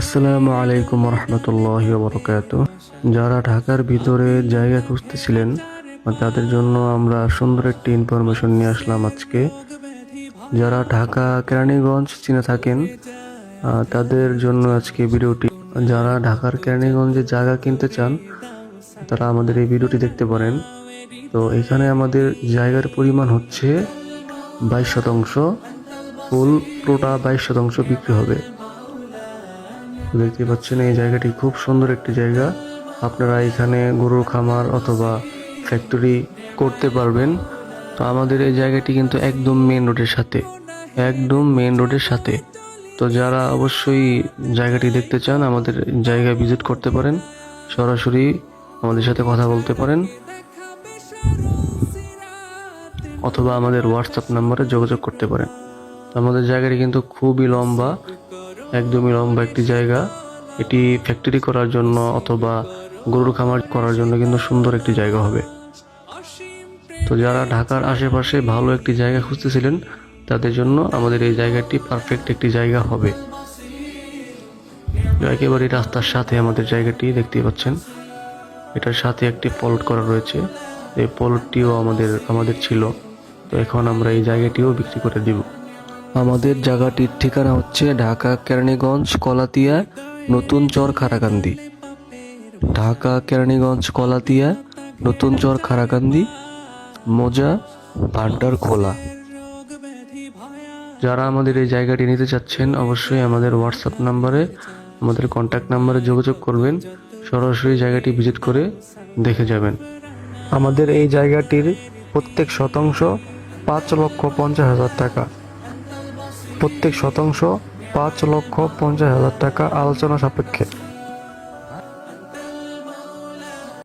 আসসালামু আলাইকুম রহমতুল্লাহ বরকাত যারা ঢাকার ভিতরে জায়গা খুঁজতেছিলেন তাদের জন্য আমরা সুন্দর একটি ইনফরমেশন নিয়ে আসলাম আজকে। যারা ঢাকা, কেরানীগঞ্জ চিনে থাকেন তাদের জন্য আজকে ভিডিওটি। যারা ঢাকার, কেরানীগঞ্জে জায়গা কিনতে চান, তারা আমাদের এই ভিডিওটি দেখতে পারেন। তো এখানে আমাদের জায়গার পরিমাণ হচ্ছে বাইশ শতাংশ। ফুল পুরোটা বাইশ শতাংশ বিক্রি হবে। দেখতে পাচ্ছেন, এই জায়গাটি খুব সুন্দর একটি জায়গা। আপনারা এখানে গরুর খামার অথবা ফ্যাক্টরি করতে পারবেন। তো আমাদের এই জায়গাটি কিন্তু একদম মেন রোডের সাথে, একদম মেন রোডের সাথে। তো যারা অবশ্যই জায়গাটি দেখতে চান, আমাদের জায়গায় ভিজিট করতে পারেন। সরাসরি আমাদের সাথে কথা বলতে পারেন। অথবা আমাদের হোয়াটসঅ্যাপ নাম্বারে যোগাযোগ করতে পারেন। আমাদের জায়গাটি কিন্তু খুবই লম্বা। একদমই লম্বা একটি জায়গা। এটি ফ্যাক্টরি করার জন্য অথবা গরুর খামার করার জন্য কিন্তু সুন্দর একটি জায়গা হবে। তো যারা ঢাকার আশেপাশে ভালো একটি জায়গা খুঁজতেছিলেন, তাদের জন্য আমাদের এই জায়গাটি পারফেক্ট একটি জায়গা হবে। একেবারে রাস্তার সাথে আমাদের জায়গাটি দেখতে পাচ্ছেন। এটার সাথে একটি পলট করা রয়েছে। এই পলটটিও আমাদের আমাদের ছিল। তো এখন আমরা এই জায়গাটিও বিক্রি করে দিব। আমাদের জায়গাটির ঠিকানা হচ্ছে ঢাকা, কেরানীগঞ্জ, কলাতিয়া, নতুন চর খারাকান্দি ঢাকা, কেরানীগঞ্জ, কলাতিয়া, নতুন চর খারাকান্দি মোজা, ভান্ডার, খোলা। যারা আমাদের এই জায়গাটি নিতে চাচ্ছেন, অবশ্যই আমাদের হোয়াটসঅ্যাপ নাম্বারে, আমাদের কন্ট্যাক্ট নাম্বারে যোগাযোগ করবেন। সরাসরি জায়গাটি ভিজিট করে দেখে যাবেন। আমাদের এই জায়গাটির প্রত্যেক শতাংশ পাঁচ লক্ষ পঞ্চাশ হাজার টাকা। প্রত্যেক শতাংশ পাঁচ লক্ষ পঞ্চাশ হাজার টাকা আলোচনা সাপেক্ষে।